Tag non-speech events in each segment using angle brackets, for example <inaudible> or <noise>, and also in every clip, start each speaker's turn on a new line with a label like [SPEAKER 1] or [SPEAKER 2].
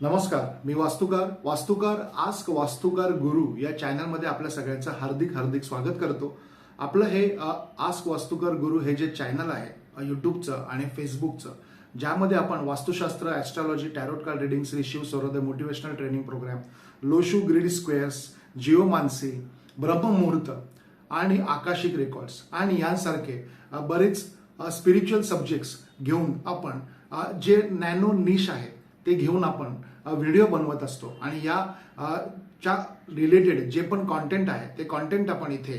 [SPEAKER 1] नमस्कार मी वास्तुकार. वास्तुकार आस्क वास्तुकार गुरु या चॅनलमध्ये आपल्या सगळ्यांचं हार्दिक हार्दिक स्वागत करतो. आपलं हे आस्क वास्तुकार गुरु हे जे चॅनल आहे यूट्यूबचं युट्यूबचं आणि फेसबुकचं ज्यामध्ये आपण Vastushastra astrology tarot card reading Shri Shiv Sarodaya motivational training program Lo Shu grid squares geomancy ब्रह्ममुहूर्त आणि आकाशिक रेकॉर्ड्स आणि यांसारखे बरेच स्पिरिच्युअल सब्जेक्ट्स घेऊन आपण जे नॅनो निश आहे ते घेऊन आपण व्हिडिओ बनवत असतो. आणि या च्या रिलेटेड जे पण कॉन्टेंट आहे ते कॉन्टेंट आपण इथे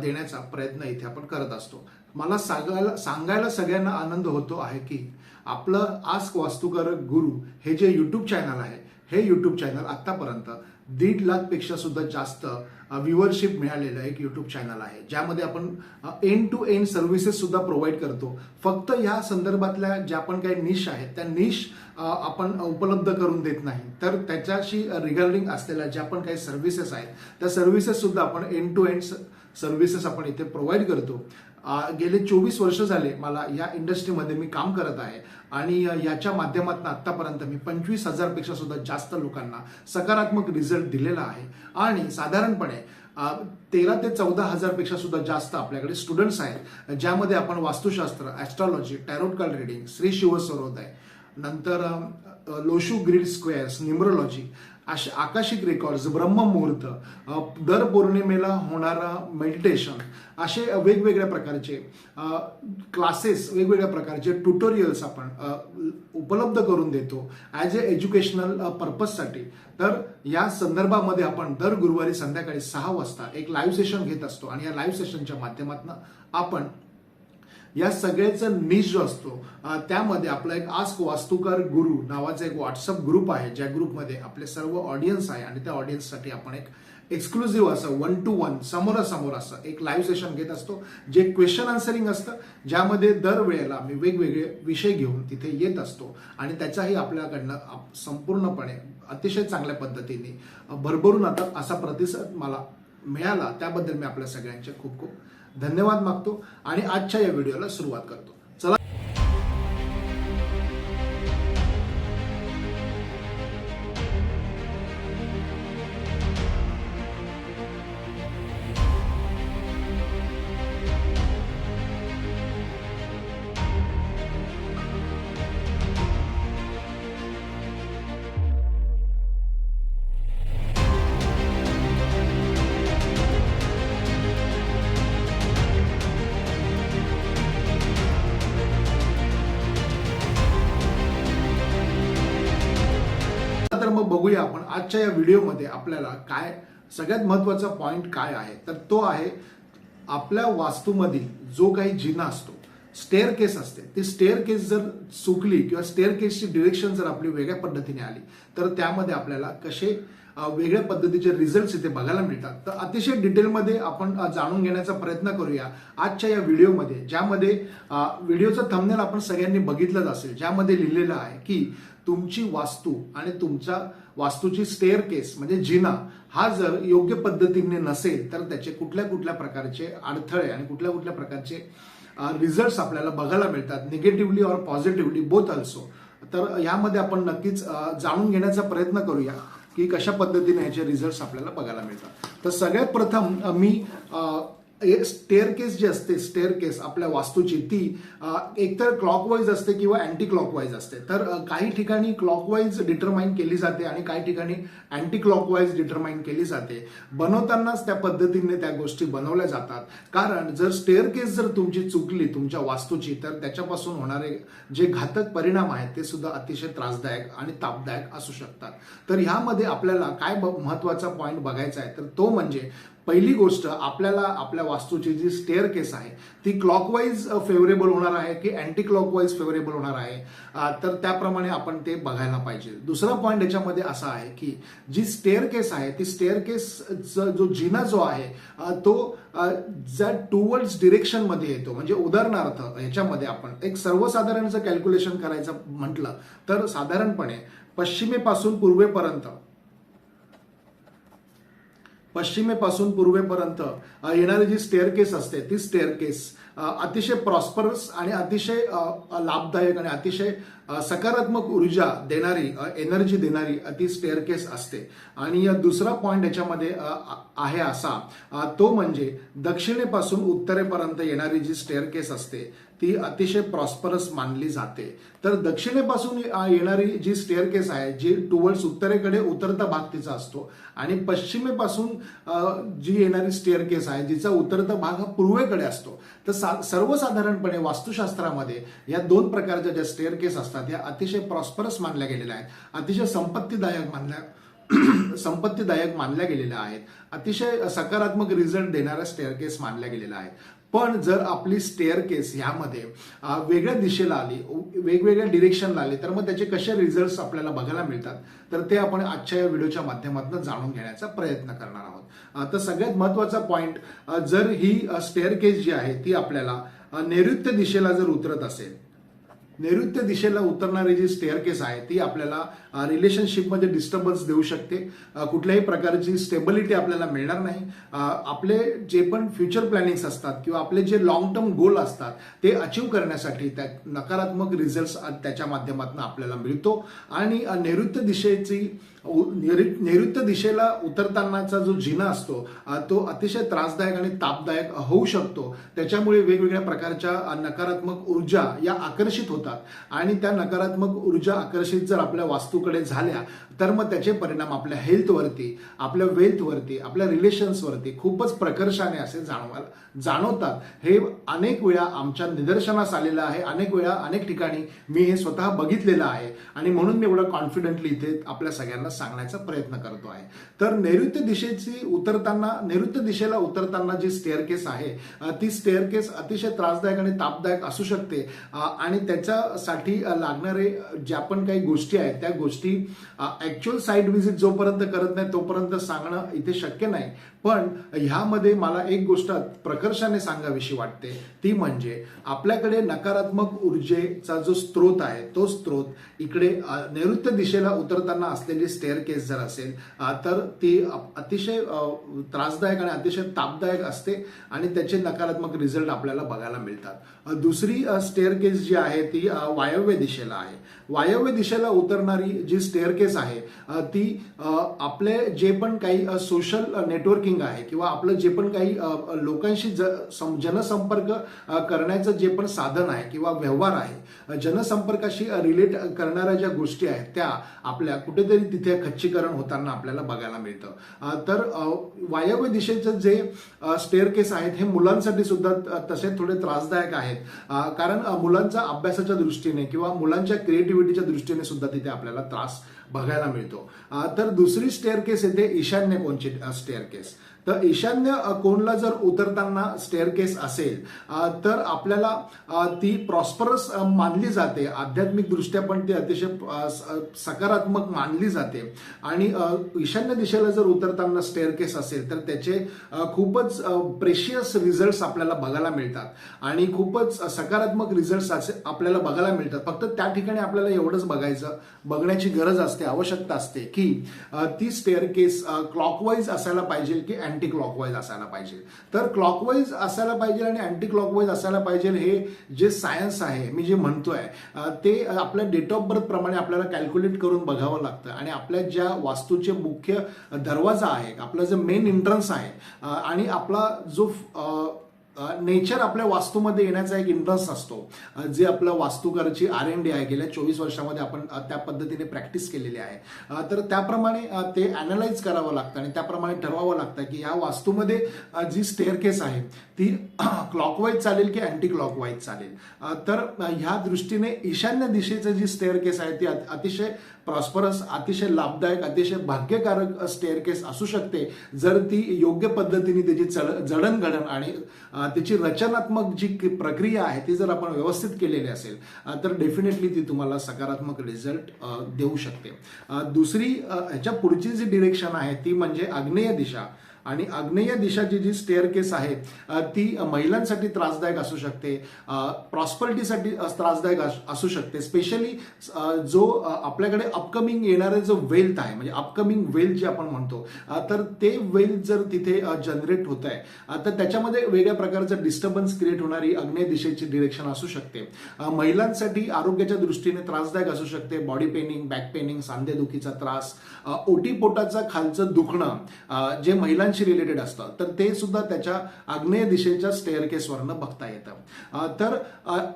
[SPEAKER 1] देण्याचा प्रयत्न इथे आपण करत असतो. मला सांगायला सांगायला सगळ्यांना आनंद होतो आहे की आपलं आस्क वास्तुकारक गुरु हे जे यूट्यूब चॅनल आहे हे यूट्यूब चॅनल आत्तापर्यंत दीड लाखपेक्षा सुद्धा जास्त व्ह्युअरशिप मिळालेलं एक युट्यूब चॅनल आहे ज्यामध्ये आपण एंड टू एंड सर्व्हिसेस सुद्धा प्रोव्हाइड करतो. फक्त या संदर्भातल्या ज्या पण काही निश आहेत त्या निश आपण उपलब्ध करून देत नाही. तर त्याच्याशी रिगार्डिंग असलेल्या ज्या पण काही सर्व्हिसेस आहेत त्या सर्व्हिसेस सुद्धा आपण एंड टू एंड सर्व्हिसेस आपण इथे प्रोव्हाइड करतो. गेले चोवीस वर्ष झाले मला या इंडस्ट्रीमध्ये मी काम करत आहे. आणि याच्या माध्यमातून आत्तापर्यंत मी पंचवीस हजारपेक्षा सुद्धा जास्त लोकांना सकारात्मक रिझल्ट दिलेला आहे. आणि साधारणपणे तेरा ते चौदा हजारपेक्षा सुद्धा जास्त आपल्याकडे स्टुडंट्स आहेत ज्यामध्ये आपण वास्तुशास्त्र astrology tarot card reading Shri Shiv नंतर Lo Shu grid squares numerology असे आकाशिक रेकॉर्ड्स ब्रह्ममुहूर्त दर पौर्णिमेला होणारा मेडिटेशन असे वेगवेगळ्या प्रकारचे क्लासेस वेगवेगळ्या प्रकारचे ट्युटोरियल्स आपण उपलब्ध करून देतो ॲज अ एज्युकेशनल पर्पजसाठी तर या संदर्भामध्ये आपण दर गुरुवारी संध्याकाळी सहा वाजता एक लाईव्ह सेशन घेत असतो आणि या लाईव्ह सेशनच्या माध्यमातून आपण या सगळ्याचं मिस जो असतो त्यामध्ये आपला एक आस्क वास्तुकार गुरु नावाचा एक व्हॉट्सअप ग्रुप आहे ज्या ग्रुपमध्ये आपले सर्व ऑडियन्स आहे आणि त्या ऑडियन्ससाठी आपण एक एक्सक्लुझिव्ह असं वन टू वन समोरासमोर असं एक लाईव्ह सेशन घेत असतो जे क्वेश्चन आन्सरिंग असतं ज्यामध्ये दरवेळेला मी वेगवेगळे विषय घेऊन तिथे येत असतो आणि त्याचाही आपल्याकडनं आप- संपूर्णपणे अतिशय चांगल्या पद्धतीने भरभरून आता असा प्रतिसाद मला मिळाला त्याबद्दल मी आपल्या सगळ्यांचे खूप खूप धन्यवाद मागतो आणि आजच्या या व्हिडिओला सुरुवात करतो. आजच्या या व्हिडिओमध्ये आपल्याला काय सगळ्यात महत्त्वाचा पॉईंट काय आहे? तर तो आहे आपल्या वास्तूमधील जो काही जिना असतो. स्टेअर केस असते. ती स्टेअर केस जर चुकली किंवा स्टेअर केसची डिरेक्शन जर आपली वेगळ्या पद्धतीने आली तर त्यामध्ये आपल्याला कसे वेगळ्या पद्धतीचे रिझल्ट इथे बघायला मिळतात. तर अतिशय डिटेलमध्ये आपण जाणून घेण्याचा प्रयत्न करूया आजच्या या व्हिडिओमध्ये ज्यामध्ये व्हिडिओचं थंबनेल आपण सगळ्यांनी बघितलंच असेल ज्यामध्ये लिहिलेलं आहे की तुमची वास्तू आणि तुमच्या वास्तूची स्टेअर केस म्हणजे जिना हा जर योग्य पद्धतीने नसेल तर त्याचे कुठल्या कुठल्या प्रकारचे अडथळे आणि कुठल्या कुठल्या प्रकारचे रिझल्ट आपल्याला बघायला मिळतात निगेटिव्हली और पॉझिटिव्हली बोथ अल्सो तर यामध्ये आपण नक्कीच जाणून घेण्याचा प्रयत्न करूया की कशा पद्धतीने याचे रिझल्ट आपल्याला बघायला मिळतात. तर सगळ्यात प्रथम मी स्टेअर केस जी असते स्टेअर केस आपल्या वास्तूची ती एकतर क्लॉकवाईज असते किंवा अँटी क्लॉकवाईज असते. तर काही ठिकाणी क्लॉकवाईज डिटरमाइन केली जाते आणि काही ठिकाणी अँटी क्लॉकवाईज डिटरमाइन केली जाते. बनवतानाच त्या पद्धतीने त्या गोष्टी बनवल्या जातात. कारण जर स्टेअर केस जर तुमची चुकली तुमच्या वास्तूची तर त्याच्यापासून होणारे जे घातक परिणाम आहेत ते सुद्धा अतिशय त्रासदायक आणि तापदायक असू शकतात. तर ह्यामध्ये आपल्याला काय महत्त्वाचा पॉईंट बघायचा आहे तर तो म्हणजे पहिली गोष्ट आपल्याला आपल्या वास्तूची जी स्टेअर केस आहे ती क्लॉकवाईज फेवरेबल होणार आहे की अँटी क्लॉकवाईज फेवरेबल होणार आहे? तर त्याप्रमाणे आपण ते बघायला पाहिजे. दुसरा पॉईंट याच्यामध्ये असा आहे की जी स्टेअर केस आहे ती स्टेअर केस जो जिना जो आहे तो ज्या टुवर्ड्स डिरेक्शनमध्ये येतो. म्हणजे उदाहरणार्थ याच्यामध्ये आपण एक सर्वसाधारण कॅल्क्युलेशन करायचं म्हटलं तर साधारणपणे पश्चिमेपासून पूर्वेपर्यंत पश्चिमेपासून पूर्वेपर्यंत येणारी जी स्टेअरकेस असते ती स्टेअरकेस अतिशय प्रॉस्परस आणि अतिशय लाभदायक आणि अतिशय सकारात्मक ऊर्जा देणारी एनर्जी देणारी ती स्टेअरकेस असते. आणि या दुसरा पॉइंट याच्यामध्ये आहे असा तो म्हणजे दक्षिणेपासून उत्तरेपर्यंत येणारी जी स्टेअरकेस असते ती अतिशय प्रॉस्परस मानली जाते. तर दक्षिणेपासून येणारी जी स्टेअरकेस आहे जी टुवर्ड्स उत्तरेकडे उतरता भाग तिचा असतो आणि पश्चिमेपासून जी येणारी स्टेअरकेस आहे जिचा उतरता भाग हा पूर्वेकडे असतो. तर सा- सर्वसाधारणपणे वास्तुशास्त्रामध्ये या दोन प्रकारच्या ज्या स्टेअरकेस असतात या अतिशय प्रॉस्परस मानल्या गेलेल्या आहेत अतिशय संपत्तीदायक मानल्या <clears throat> संपत्तीदायक मानल्या गेलेल्या आहेत अतिशय सकारात्मक रिझल्ट देणाऱ्या स्टेअरकेस मानल्या गेलेल्या आहेत. पण जर आपली स्टेअर केस ह्यामध्ये वेगळ्या दिशेला आली वेगवेगळ्या डिरेक्शनला आली तर मग त्याचे कसे रिझल्ट आपल्याला बघायला मिळतात? तर ते आपण आजच्या या व्हिडिओच्या माध्यमातून जाणून घेण्याचा प्रयत्न करणार आहोत. तर सगळ्यात महत्त्वाचा पॉईंट जर ही स्टेअर केस जी आहे ती आपल्याला नैऋत्य दिशेला जर उतरत असेल नैऋत्य दिशेला उतरणारी जी स्टेअर केस आहे ती आपल्याला रिलेशनशिपमध्ये डिस्टर्बन्स देऊ शकते. कुठल्याही प्रकारची स्टेबिलिटी आपल्याला मिळणार नाही. आपले जे पण फ्युचर प्लॅनिंग्स असतात किंवा आपले जे लॉंग टर्म गोल असतात ते अचीव करण्यासाठी त्या नकारात्मक रिझल्ट त्याच्या माध्यमातून आपल्याला मिळतो. आणि नैऋत्य दिशेची नैऋत्य दिशेला उतरतानाचा जो जिना असतो तो अतिशय त्रासदायक आणि तापदायक होऊ शकतो. त्याच्यामुळे वेगवेगळ्या प्रकारच्या नकारात्मक ऊर्जा या आकर्षित होतात. आणि त्या नकारात्मक ऊर्जा आकर्षित जर आपल्या वास्तूकडे झाल्या तर मग त्याचे परिणाम आपल्या हेल्थवरती आपल्या वेल्थवरती आपल्या रिलेशन्सवरती खूपच प्रकर्षाने असे जाणवायला जाणवतात. हे अनेक वेळा आमच्या निदर्शनास आलेलं आहे. अनेक वेळा अनेक ठिकाणी मी हे स्वतः बघितलेलं आहे. आणि म्हणून मी एवढं कॉन्फिडेंटली इथे आपल्या सगळ्यांना सांगण्याचा प्रयत्न करतो आहे. तर नैऋत्य दिशेची उतरताना नैऋत्य दिशेला उतरताना जी स्टेअरकेस आहे ती स्टेअरकेस अतिशय त्रासदायक आणि तापदायक असू शकते. आणि त्याच्यासाठी लागणारे ज्या पण काही गोष्टी आहेत त्या गोष्टी ऍक्च्युअल साईट व्हिजिट जोपर्यंत करत नाही तोपर्यंत सांगणं इथे शक्य नाही. पण ह्यामध्ये मला एक गोष्ट प्रकर्षाने सांगावीशी वाटते. ती म्हणजे आपल्याकडे नकारात्मक ऊर्जेचा जो स्त्रोत आहे तो स्त्रोत इकडे नैऋत्य दिशेला उतरताना असलेली स्टेअर केस जर असेल तर ती अतिशय त्रासदायक आणि अतिशय तापदायक असते आणि त्याचे नकारात्मक रिझल्ट आपल्याला बघायला मिळतात. दुसरी स्टेअर केस जी आहे ती वायव्य दिशेला आहे. वायव्य दिशेला उतरणारी जी स्टेअर केस आहे ती आपले जे पण काही सोशल नेटवर्किंग आहे किंवा आपलं जे पण काही लोकांशी ज- जनसंपर्क करण्याचं जे पण साधन आहे किंवा व्यवहार आहे जनसंपर्काशी रिलेट करणाऱ्या ज्या गोष्टी आहेत त्या आपल्या कुठेतरी तिथे खच्चीकरण होताना आपल्याला बघायला मिळतं. तर वायव्य दिशेचं जे स्टेअर केस आहेत हे मुलांसाठी सुद्धा तसे थोडे त्रासदायक आहेत. कारण मुलांचा अभ्यासाच्या दृष्टीने किंवा मुलांच्या क्रिएटिव्हिटीच्या दृष्टीने सुद्धा तिथे आपल्याला त्रास बघायला मिळतो. तर दुसरी स्टेअर केस येते ईशान्य कोणची स्टेअर केस तर ईशान्य कोणला जर उतरताना स्टेअर केस असेल तर आपल्याला ती प्रॉस्परस मानली जाते. आध्यात्मिक दृष्ट्या पण ती अतिशय सकारात्मक मानली जाते. आणि ईशान्य दिशेला जर उतरताना स्टेअर केस असेल तर त्याचे खूपच प्रेशियस रिझल्ट आपल्याला बघायला मिळतात. आणि खूपच सकारात्मक रिझल्ट आपल्याला बघायला मिळतात. फक्त त्या ठिकाणी आपल्याला एवढंच बघायचं बघण्याची गरज असते आवश्यकता असते की ती स्टेअर केस क्लॉकवाईज असायला पाहिजे की अँटी क्लॉकवाईज असायला पाहिजे. तर क्लॉकवाईज असायला पाहिजे आणि अँटी क्लॉकवाईज असायला पाहिजे हे जे सायन्स आहे मी जे म्हणतोय ते आपल्या डेट ऑफ बर्थ प्रमाणे आपल्याला कॅल्क्युलेट करून बघावं लागतं. आणि आपल्या ज्या वास्तूचे मुख्य दरवाजा आहे आपला जो मेन एंट्रन्स आहे आणि आपला जो नेचर आपल्या वास्तूमध्ये येण्याचा एक इंटरेस्ट असतो. जे आपलं वास्तूकरची आर एन डी आहे. गेल्या चोवीस वर्षामध्ये आपण त्या पद्धतीने प्रॅक्टिस केलेली आहे. तर त्याप्रमाणे ते अनालाइज करावं लागतं आणि त्याप्रमाणे ठरवावं लागतं की ह्या वास्तूमध्ये जी स्टेअर केस आहे ती <clears throat> क्लॉकवाईज चालेल की अँटी क्लॉकवाईज चालेल तर ह्या दृष्टीने ईशान्य दिशेचं जी स्टेअर केस आहे ती अतिशय प्रॉस्परस अतिशय लाभदायक अतिशय भाग्यकारक स्टेअर केस असू शकते. जर ती योग्य पद्धतीने त्याची चढ जडणघडण आणि त्याची रचनात्मक जी प्रक्रिया आहे ती जर आपण व्यवस्थित केलेली असेल तर डेफिनेटली ती तुम्हाला सकारात्मक रिझल्ट देऊ शकते. दुसरी ह्याच्या पुढची जी डिरेक्शन आहे ती म्हणजे आग्नेय दिशा. आणि आग्नेय दिशाची जी स्टेअर केस आहे ती महिलांसाठी त्रासदायक असू शकते प्रॉस्परिटीसाठी त्रासदायक असू शकते. स्पेशली जो आपल्याकडे अपकमिंग येणारे जो वेल्थ आहे म्हणजे अपकमिंग वेल्थ जे आपण म्हणतो तर ते वेल्थ जर तिथे जनरेट होत आहे तर त्याच्यामध्ये वेगळ्या प्रकारचं डिस्टर्बन्स क्रिएट होणारी आग्नेय दिशेची डिरेक्शन असू शकते. महिलांसाठी आरोग्याच्या दृष्टीने त्रासदायक असू शकते बॉडी पेनिंग बॅक पेनिंग सांधेदुखीचा त्रास ओटीपोटाचा खालचं दुखणं जे जे ग्रहांशी रिलेटेड असतं. तर ते सुद्धा त्याच्या आग्नेय दिशेच्या स्टेअर केसवरनं बघता येतं. तर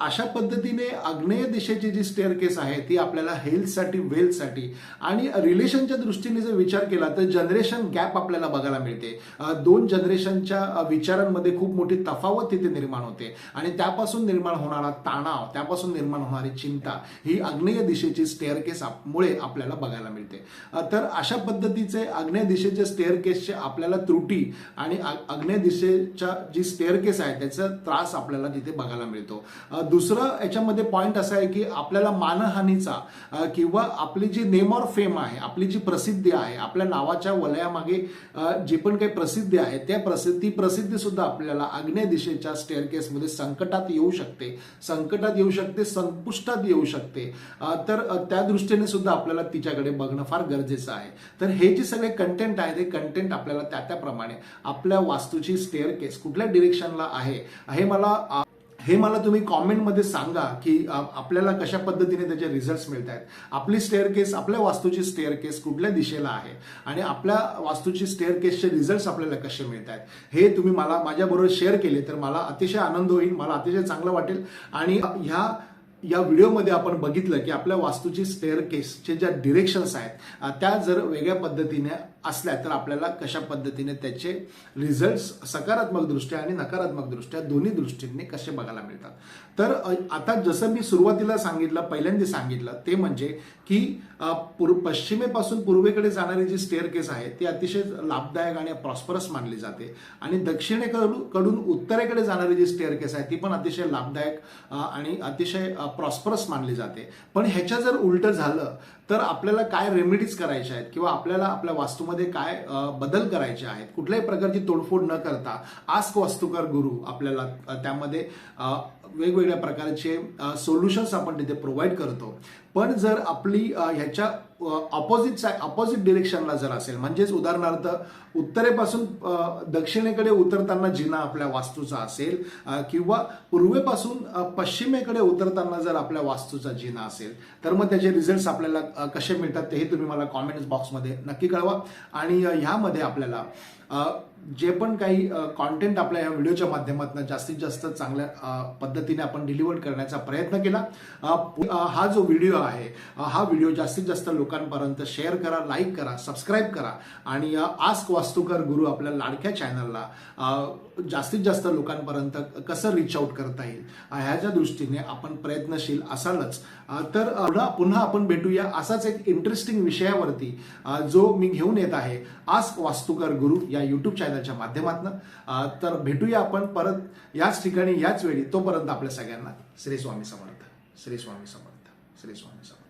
[SPEAKER 1] अशा पद्धतीने आग्नेय दिशेची जी स्टेअर केस आहे ती आपल्याला हेल्थसाठी वेल्थसाठी आणि रिलेशनच्या दृष्टीने जर विचार केला तर जनरेशन गॅप आपल्याला बघायला मिळते. दोन जनरेशनच्या विचारांमध्ये खूप मोठी तफावत तिथे निर्माण होते. आणि त्यापासून निर्माण होणारा तणाव त्यापासून निर्माण होणारी चिंता ही आग्नेय दिशेची स्टेअर केस मुळे आपल्याला बघायला मिळते. तर अशा पद्धतीचे आग्नेय दिशेचे स्टेअर केसचे आपल्याला त्रुटी आणि आ- आग्नेय दिशेच्या जी स्टेअर केस आहे त्याचा त्रास आपल्याला तिथे बघायला मिळतो. दुसरं याच्यामध्ये पॉईंट असा आहे की आपल्याला मानहानीचा किंवा आपली जी नेम ऑर फेम आहे आपली जी प्रसिद्धी आहे आपल्या नावाच्या वलयामागे जी पण काही प्रसिद्धी आहे त्या प्रसिद्धी प्रसिद्धी सुद्धा आपल्याला आग्नेय दिशेच्या स्टेअरकेसमध्ये संकटात येऊ शकते. संकटात येऊ शकते संपुष्टात येऊ शकते. तर त्या दृष्टीने सुद्धा आपल्याला तिच्याकडे बघणं फार गरजेचं आहे. तर हे जे सगळे कंटेंट आहे ते कंटेंट आपल्याला त्या सांगितल्याप्रमाणे आपल्या वास्तूची स्टेअर केस कुठल्या डिरेक्शनला आहे? हे मला हे मला तुम्ही कॉमेंटमध्ये सांगा की आपल्याला कशा पद्धतीने त्याचे रिझल्ट मिळत आहेत आपली स्टेअर केस आपल्या वास्तूची स्टेअर केस कुठल्या दिशेला आहे? आणि आपल्या वास्तूची स्टेअर केसचे रिझल्ट आपल्याला कसे मिळत आहेत हे तुम्ही मला माझ्याबरोबर शेअर केले तर मला अतिशय आनंद होईल मला अतिशय चांगलं वाटेल. आणि ह्या या व्हिडिओमध्ये आपण बघितलं की आपल्या वास्तूची स्टेअर केसचे ज्या डिरेक्शन्स आहेत त्या जर वेगळ्या पद्धतीने असल्या तर आपल्याला कशा पद्धतीने त्याचे रिझल्ट सकारात्मक दृष्ट्या आणि नकारात्मक दृष्ट्या दोन्ही दृष्टीने कसे बघायला मिळतात? तर आता जसं मी सुरुवातीला सांगितलं पहिल्यांदा सांगितलं ते म्हणजे की अ, पूर्व पश्चिमेपासून पूर्वेकडे जाणारी जी स्टेअर केस आहे ती अतिशय लाभदायक आणि प्रॉस्परस मानली जाते. आणि दक्षिणेकडून कडून उत्तरेकडे जाणारी जी स्टेअर केस आहे ती पण अतिशय लाभदायक आणि अतिशय प्रॉस्परस मानली जाते. पण ह्याच्या जर उलट झालं तर आपल्याला काय रेमेडीज करायच्या आहेत? किंवा आपल्याला आपल्या वास्तूमध्ये काय बदल करायचे आहेत? कुठल्याही प्रकारची तोडफोड न करता आस्क वास्तुकार गुरु आपल्याला त्यामध्ये वेगवेगळ्या प्रकारचे सोल्युशन्स आपण तिथे प्रोव्हाइड करतो. पण जर आपली ह्याच्या ऑपोजिट ऑपोजिट डिरेक्शनला जर असेल म्हणजेच उदाहरणार्थ उत्तरेपासून दक्षिणेकडे उतरताना जिना आपल्या वास्तूचा असेल किंवा पूर्वेपासून पश्चिमेकडे उतरताना जर आपल्या वास्तूचा जिना असेल तर मग त्याचे रिझल्ट्स आपल्याला कसे मिळतात तेही तुम्ही मला कॉमेंट्स बॉक्समध्ये नक्की कळवा. आणि ह्यामध्ये आपल्याला जे पण काही कॉन्टेंट आपल्या या व्हिडिओच्या माध्यमातून जास्तीत जास्त चांगल्या पद्धतीने आपण डिलिव्हर करण्याचा प्रयत्न केला. हा जो व्हिडिओ आहे हा व्हिडिओ जास्तीत जास्त लोकांपर्यंत शेअर करा लाईक करा सबस्क्राईब करा आणि आस्क वास्तुकर गुरु आपल्या लाडक्या चॅनलला जास्तीत जास्त लोकांपर्यंत कसं रिच आउट करता येईल ह्याच्या दृष्टीने आपण प्रयत्नशील असालच. तर पुन्हा आपण भेटूया असाच एक इंटरेस्टिंग विषयावरती जो मी घेऊन येत आहे. आस्क वास्तुकर गुरु या यूट्यूब चॅनलच्या माध्यमातून. तर भेटूया आपण परत याच ठिकाणी याच वेळी तोपर्यंत आपल्या सगळ्यांना श्री स्वामी समर्थ. श्री स्वामी समर्थ. श्री स्वामी समर्थ.